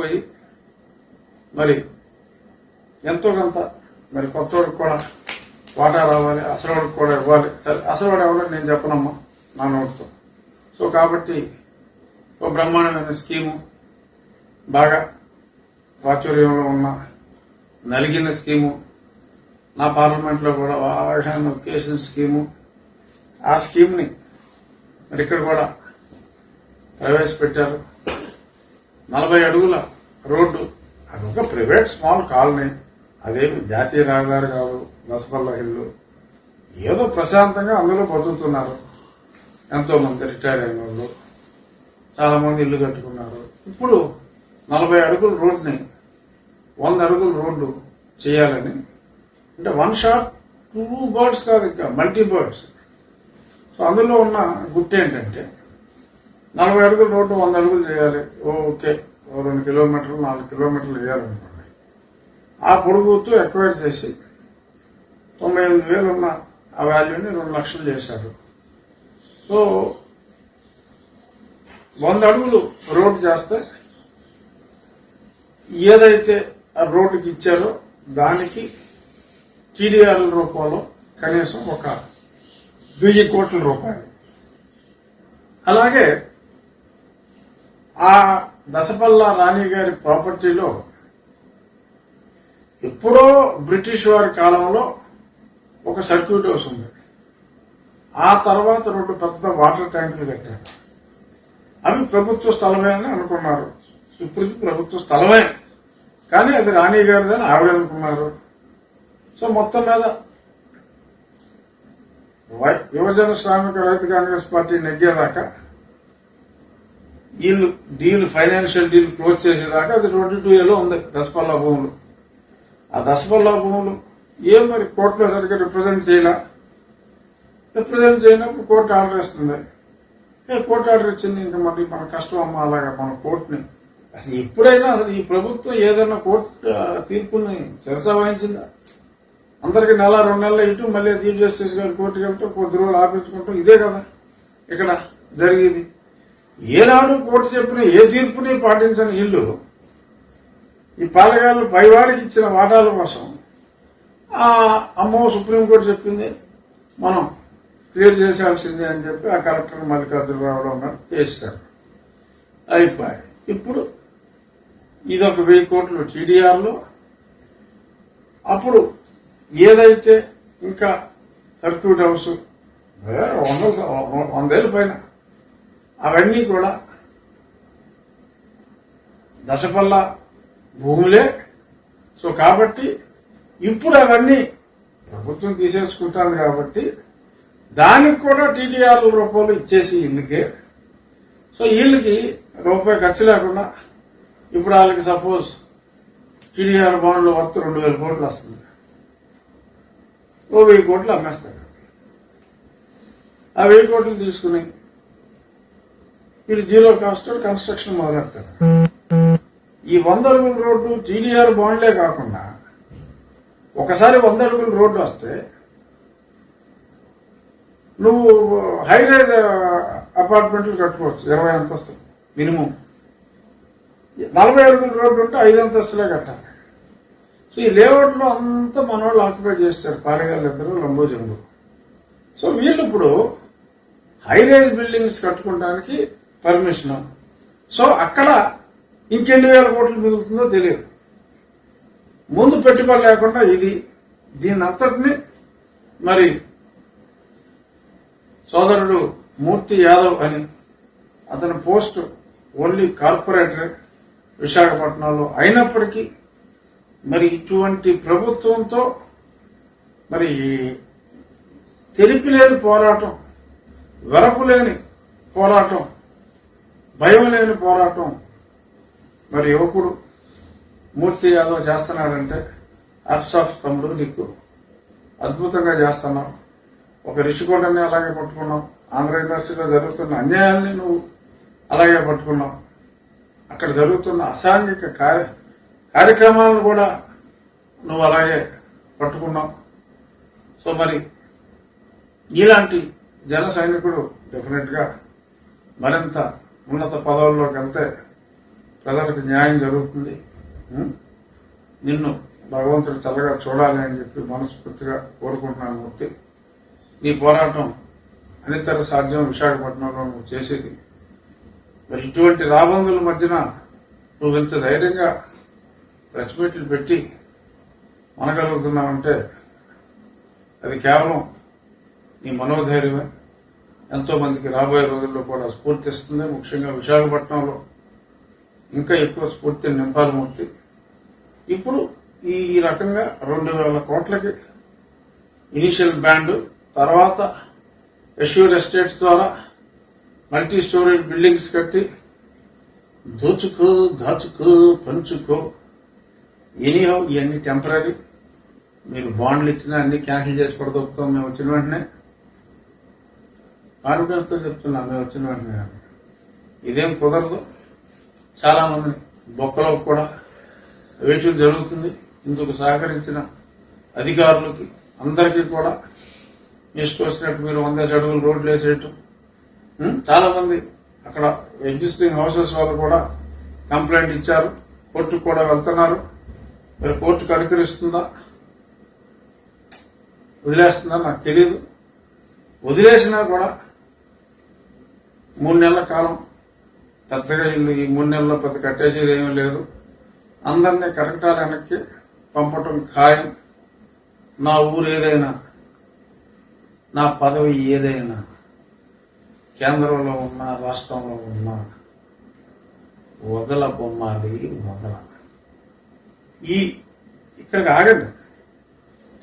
కలిసిపోయి మరి ఎంతో కొంత మరి కొత్తవాడికి కూడా వాటా రావాలి అసలువాడికి కూడా ఇవ్వాలి. సరే అసలువాడు ఎవడో నేను చెప్పనమ్మా నా నోటితో. సో కాబట్టి ఒక బ్రహ్మాండమైన స్కీము బాగా ప్రాచుర్యంలో ఉన్న నలిగిన స్కీము నా పార్లమెంట్లో కూడా బాగా నొక్కేసిన స్కీము. ఆ స్కీమ్ని మరి ఇక్కడ కూడా ప్రవేశపెట్టారు. నలభై అడుగుల రోడ్డు. అదొక ప్రైవేట్ స్మాల్ కాలనీ. అదేమి జాతీయ రహదారి కాదు దసపల్ల హిల్లు. ఏదో ప్రశాంతంగా అందులో బతుకుతున్నారు. ఎంతోమంది రిటైర్ అయిన వాళ్ళు. చాలామంది ఇల్లు కట్టుకున్నారు. ఇప్పుడు నలభై అడుగుల రోడ్ని వంద అడుగుల రోడ్డు చేయాలని. అంటే వన్ షాట్ టూ బర్డ్స్ కాదు ఇంకా మల్టీ బర్డ్స్. సో అందులో ఉన్న గుర్తు ఏంటంటే నలభై అడుగుల రోడ్డు వంద అడుగులు చేయాలి. ఓకే. ఓ రెండు కిలోమీటర్లు నాలుగు కిలోమీటర్లు వేయాలనుకోండి ఆ పొడుగుతూ ఎక్వైర్ చేసి తొంభై ఎనిమిది వేలు ఉన్న ఆ వాల్యూని రెండు లక్షలు చేశారు. సో వంద అడుగులు రోడ్డు చేస్తే ఏదైతే ఆ రోడ్డుకి ఇచ్చారో దానికి టీడీఆర్ రూపంలో కనీసం ఒక వెయ్యి కోట్ల రూపాయలు. అలాగే ఆ దశపల్ల రాణి గారి ప్రాపర్టీలో ఎప్పుడో బ్రిటిష్ వారి కాలంలో ఒక సర్క్యూట్ హౌస్ ఉంది. ఆ తర్వాత రెండు పెద్ద వాటర్ ట్యాంకులు కట్టారు. అవి ప్రభుత్వ స్థలమే అని అనుకున్నారు. ఇప్పుడు ప్రభుత్వ స్థలమే. కానీ అది రాణి గారిదని ఆవిడ అనుకున్నారు. సో మొత్తం మీద వై- యువజన శ్రామిక రైతు కాంగ్రెస్ పార్టీ నెగ్గేదాకా వీళ్ళు డీల్ ఫైనాన్షియల్ డీల్ క్లోజ్ చేసేదాకా అది ట్వంటీ టూ ఏలో ఉంది దసపల్లా భూములు. ఆ దసపల్లా భూములు ఏం మరి కోర్టులో సరిగ్గా రిప్రజెంట్ చేయలే? రిప్రజెంట్ చేయనప్పుడు కోర్టు ఆర్డర్ ఇస్తుంది ఏ కోర్టు ఆర్డర్ ఇచ్చింది? ఇంకా మళ్ళీ మన కష్టం అమ్మ అలాగా మన కోర్టుని. అసలు ఎప్పుడైనా అసలు ఈ ప్రభుత్వం ఏదైనా కోర్టు తీర్పుని శిరస వహించిందా? అందరికి నెల రెండు నెలలు ఇటు మళ్ళీ చీఫ్ జస్టిస్ గారు కోర్టుకి వెళ్తాం కొద్ది రోజులు ఆపించుకుంటాం ఇదే కదా ఇక్కడ జరిగేది. ఏనాడు కోర్టు చెప్పిన ఏ తీర్పుని పాటించని ఇల్లు? ఈ పాలగాళ్ళు పైవాడికి ఇచ్చిన వాటాల కోసం. అమ్మో సుప్రీంకోర్టు చెప్పింది మనం క్లియర్ చేసేయాల్సిందే అని చెప్పి ఆ కలెక్టర్ మల్లికార్జునరావు గారు చేశారు. అయిపోయి ఇప్పుడు ఇది ఒక వెయ్యి కోట్లు టీడీఆర్లో. అప్పుడు ఏదైతే ఇంకా సర్క్యూట్ హౌస్ వందలు వంద వందేళ్ళ పైన అవన్నీ కూడా దశపల్ల భూములే. సో కాబట్టి ఇప్పుడు అవన్నీ ప్రభుత్వం తీసేసుకుంటాను కాబట్టి దానికి కూడా టీడీఆర్ రూపాయలు ఇచ్చేసి ఇల్లుకే సో వీళ్ళకి రూపాయి ఖర్చు లేకుండా ఇప్పుడు వాళ్ళకి సపోజ్ టీడీఆర్ బాండ్లు వర్త్ రెండు వేల కోట్లు వస్తుంది. ఓ వెయ్యి కోట్లు అమ్మేస్తాడు ఆ వెయ్యి కోట్లు తీసుకుని వీళ్ళు జీరో కాస్ట్ కన్స్ట్రక్షన్ మొదలెడతారు. ఈ వంద అడుగుల రోడ్డు జీడీఆర్ బాండ్లే కాకుండా ఒకసారి వంద అడుగుల రోడ్డు వస్తే నువ్వు హై రైజ్ అపార్ట్మెంట్లు కట్టుకోవచ్చు. ఇరవై అంతస్తులు మినిమం. నలభై అడుగుల రోడ్డు ఉంటే ఐదు అంతస్తులే కట్టాలి. సో ఈ లేఅవుట్లో అంతా మన వాళ్ళు ఆక్యుపై చేస్తారు. పారేగాళ్ళు ఇద్దరు లంబో జంబు. సో వీళ్ళు ఇప్పుడు హై రైజ్ బిల్డింగ్స్ కట్టుకోవడానికి పర్మిషన్. సో అక్కడ ఇంకెన్ని వేల కోట్లు మిగులుతుందో తెలియదు. ముందు పెట్టుబడి లేకుండా ఇది దీని అంతటిని మరి సోదరుడు మూర్తి యాదవ్ అని అతని పోస్ట్ ఓన్లీ కార్పొరేటర్ విశాఖపట్నంలో అయినప్పటికీ మరి ఇటువంటి ప్రభుత్వంతో మరి తెలిపి లేని పోరాటం వెరపు లేని పోరాటం భయం లేని పోరాటం. మరి యువకుడు మూర్తి యాదవ్ చేస్తున్నాడంటే అర్ట్స్ ఆఫ్ తమ్ముడు నీకు అద్భుతంగా చేస్తున్నావు. ఒక రిషికొండని అలాగే పట్టుకున్నావు. ఆంధ్ర యూనివర్సిటీలో జరుగుతున్న అన్యాయాన్ని నువ్వు అలాగే పట్టుకున్నావు. అక్కడ జరుగుతున్న అసాంఘిక కార్య కార్యక్రమాలను కూడా నువ్వు అలాగే పట్టుకున్నావు. సో మరి ఇలాంటి జన సైనికుడు డెఫినెట్గా మరింత ఉన్నత పదవుల్లోకి వెళ్తే ప్రజలకు న్యాయం జరుగుతుంది. నిన్ను భగవంతుడు చల్లగా చూడాలి అని చెప్పి మనస్ఫూర్తిగా కోరుకుంటున్నాను మూర్తి. నీ పోరాటం అనితర సాధ్యం విశాఖపట్నంలో నువ్వు చేసేది. మరి ఇటువంటి రాబందుల మధ్యన నువ్వు ఇంత ధైర్యంగా ప్రెస్ మీట్లు పెట్టి మనగలుగుతున్నావంటే అది కేవలం నీ మనోధైర్యమే. ఎంతో మందికి రాబోయే రోజుల్లో కూడా స్ఫూర్తిస్తుంది. ముఖ్యంగా విశాఖపట్నంలో ఇంకా ఎక్కువ స్ఫూర్తిని నింపాలి మూర్తి ఇప్పుడు ఈ రకంగా రెండు వేల కోట్లకి ఇనిషియల్ బ్యాండ్ తర్వాత ఎష్యూర్ ఎస్టేట్స్ ద్వారా మల్టీ స్టోరేజ్ బిల్డింగ్స్ కట్టి దోచుకో దాచుకో పంచుకో. ఎనీహౌ ఇవన్నీ టెంపరీ. మీరు బాండ్లు ఇచ్చినా అన్ని క్యాన్సిల్ చేసి పడదొక్కుతాం మేము వచ్చిన వెంటనే. కాన్ఫిడెన్స్తో చెప్తున్నా మేము వచ్చిన వెంటనే. ఇదేం కుదరదు. చాలామంది బొక్కలో కూడా వేయటం జరుగుతుంది. ఇందుకు సహకరించిన అధికారులకి అందరికీ కూడా మీ ఇష్టం వచ్చినట్టు మీరు వంద అడుగులు రోడ్లు వేసేయటం చాలామంది అక్కడ ఎగ్జిస్టింగ్ హౌసెస్ వాళ్ళు కూడా కంప్లైంట్ ఇచ్చారు. కోర్టుకు కూడా వెళ్తున్నారు. మరి కోర్టు కనుకరిస్తుందా? వదిలేస్తుందా? నాకు తెలియదు వదిలేసినా కూడా మూడు నెలల కాలం పెద్దగా ఇల్లు ఈ మూడు నెలల్లో పెద్ద కట్టేసేది ఏమీ లేదు. అందరినీ కరెక్టాలు వెనక్కి పంపటం ఖాయం. నా ఊరు ఏదైనా నా పదవి ఏదైనా కేంద్రంలో ఉన్న రాష్ట్రంలో ఉన్న వదల బొమ్మాలి వదల. ఈ ఇక్కడికి ఆగండి.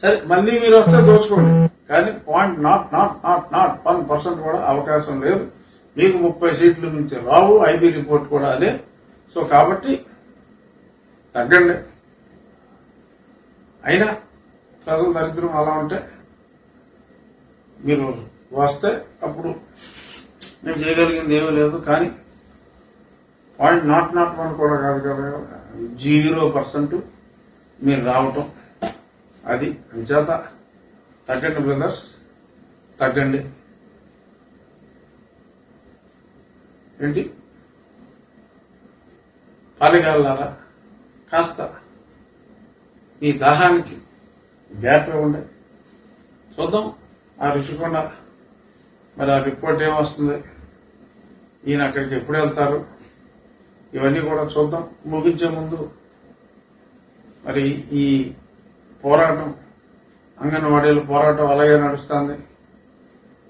సరే మళ్ళీ మీరు వస్తే దోచుకోండి. కానీ point not not not not one percent కూడా అవకాశం లేదు. మీకు ముప్పై సీట్ల నుంచి రావు ఐబీ రిపోర్ట్ కూడా అదే. సో కాబట్టి తగ్గండి. అయినా ప్రజల దరిద్రం అలా ఉంటే మీరు వస్తే అప్పుడు నేను చేయగలిగింది ఏమీ లేదు కానీ పాయింట్ నాట్ నాట్ వన్ కూడా కాదు కదా జీరో పర్సెంట్ మీరు రావటం. అది అంచేత తగ్గండి బ్రదర్స్ తగ్గండి. ఏంటి? పాలిగాలారా కాస్త ఈ దాహానికి గ్యాప్ ఇవ్వండి. చూద్దాం. ఆ రుచికొండ. మరి ఆ రిపోర్ట్ ఏమొస్తుంది ఈయన అక్కడికి ఎప్పుడు వెళ్తారు? ఇవన్నీ కూడా చూద్దాం. ముగించే ముందు మరి ఈ పోరాటం అంగన్వాడీల పోరాటం అలాగే నడుస్తుంది.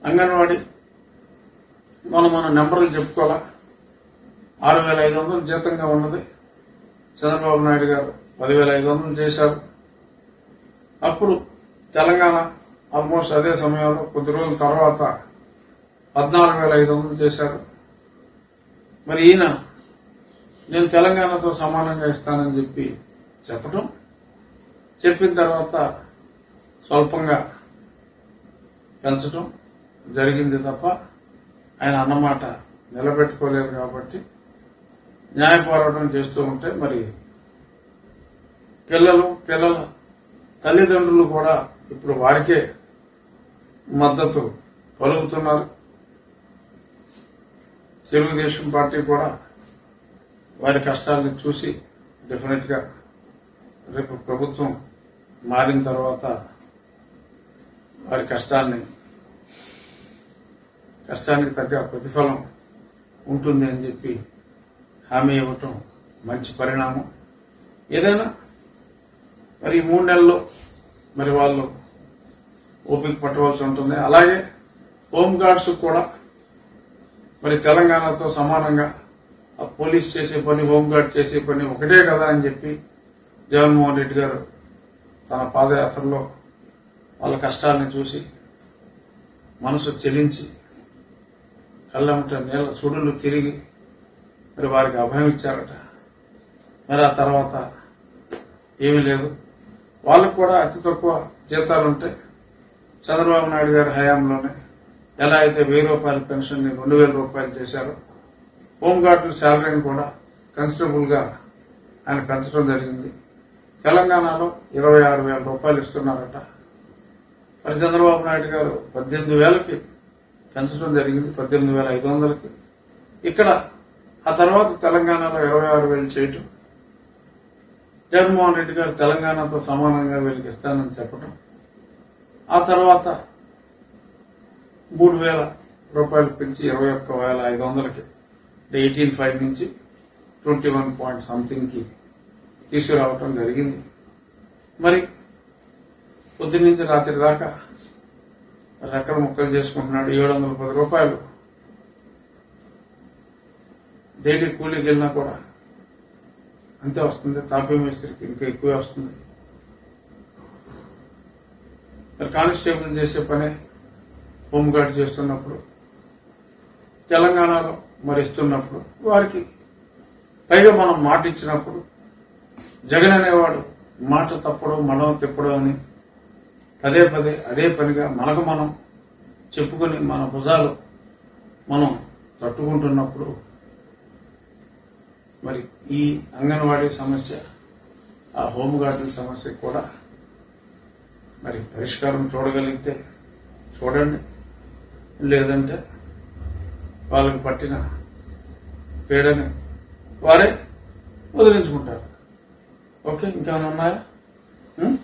అంగన్వాడీ మనం మన నెంబర్లు చెప్పుకోవాలా? ఆరు వేల ఐదు వందలు జీతంగా ఉన్నది. చంద్రబాబు నాయుడు గారు పదివేల ఐదు వందలు చేశారు. అప్పుడు తెలంగాణ ఆల్మోస్ట్ అదే సమయంలో కొద్ది రోజుల తర్వాత పద్నాలుగు వేల ఐదు వందలు చేశారు. మరి ఈయన నేను తెలంగాణతో సమానంగా ఇస్తానని చెప్పి చెప్పటం చెప్పిన తర్వాత స్వల్పంగా పెంచటం జరిగింది తప్ప ఆయన అన్నమాట నిలబెట్టుకోలేదు కాబట్టి న్యాయ పోరాటం చేస్తూ ఉంటే మరి పిల్లలు పిల్లల తల్లిదండ్రులు కూడా ఇప్పుడు వారికే మద్దతు పలుకుతున్నారు. తెలుగుదేశం పార్టీ కూడా వారి కష్టాలను చూసి డెఫినెట్గా రేపు ప్రభుత్వం మారిన తర్వాత వారి కష్టాన్ని కష్టానికి తగ్గ ప్రతిఫలం ఉంటుంది అని చెప్పి హామీ ఇవ్వటం మంచి పరిణామం. ఏదైనా మరి మూడు నెలల్లో మరి వాళ్ళు ఓపిక పట్టవలసి ఉంటుంది. అలాగే హోమ్ గార్డ్స్ కూడా మరి తెలంగాణతో సమానంగా ఆ పోలీస్ చేసే పని హోంగార్డ్ చేసే పని ఒకటే కదా అని చెప్పి జగన్మోహన్ రెడ్డి గారు తన పాదయాత్రలో వాళ్ళ కష్టాలను చూసి మనసు చెలించి కళ్ళమట నీళ్ళ సుడులు తిరిగి మరి వారికి అభయం ఇచ్చారట. మరి ఆ తర్వాత ఏమీ లేదు. వాళ్ళకు కూడా అతి తక్కువ జీతాలు ఉంటాయి చంద్రబాబు నాయుడు గారి హయాంలోనే ఎలా అయితే వెయ్యి రూపాయల పెన్షన్ని రెండు వేల రూపాయలు చేశారో హోంగార్డుల శాలరీని కూడా కన్సిడరబుల్గా ఆయన పెంచడం జరిగింది. తెలంగాణలో ఇరవై ఆరు వేల రూపాయలు ఇస్తున్నారట. మరి చంద్రబాబు నాయుడు గారు పద్దెనిమిది వేలకి పెంచడం జరిగింది పద్దెనిమిది వేల ఐదు వందలకి. ఇక్కడ ఆ తర్వాత తెలంగాణలో ఇరవై ఆరు వేలు చేయటం జగన్మోహన్ రెడ్డి గారు తెలంగాణతో సమానంగా వీళ్ళకి ఇస్తానని చెప్పటం ఆ తర్వాత మూడు వేల రూపాయలు పెంచి ఇరవై ఒక్క వేల ఐదు వందలకి ఎయిటీన్ ఫైవ్ నుంచి ట్వంటీ వన్ పాయింట్ సంథింగ్కి తీసుకురావటం జరిగింది. మరి పొద్దున్నుంచి రాత్రి దాకా రెక్కల ముక్కలు చేసుకుంటున్నాడు. ఏడు వందల పది రూపాయలు. డైలీ కూలీకి వెళ్ళినా కూడా అంతే వస్తుంది. తాపీ మేస్త్రికి ఇంకా ఎక్కువే వస్తుంది. మరి కానిస్టేబుల్ చేసే పనే హోంగార్డ్ చేస్తున్నప్పుడు తెలంగాణలో మరి ఇస్తున్నప్పుడు వారికి పైగా మనం మాట ఇచ్చినప్పుడు జగన్ అనేవాడు మాట తప్పడం మనం తిప్పడం అని పదే పదే అదే పనిగా మనకు మనం చెప్పుకొని మన భుజాలు మనం తట్టుకుంటున్నప్పుడు మరి ఈ అంగన్వాడీ సమస్య ఆ హోమ్ గార్డెన్ సమస్య కూడా మరి పరిష్కారం చూడగలిగితే చూడండి. లేదంటే వాళ్ళకి పట్టిన పీడని వారే వదిలించుకుంటారు. ఓకే ఇంకేమైనా ఉన్నాయా?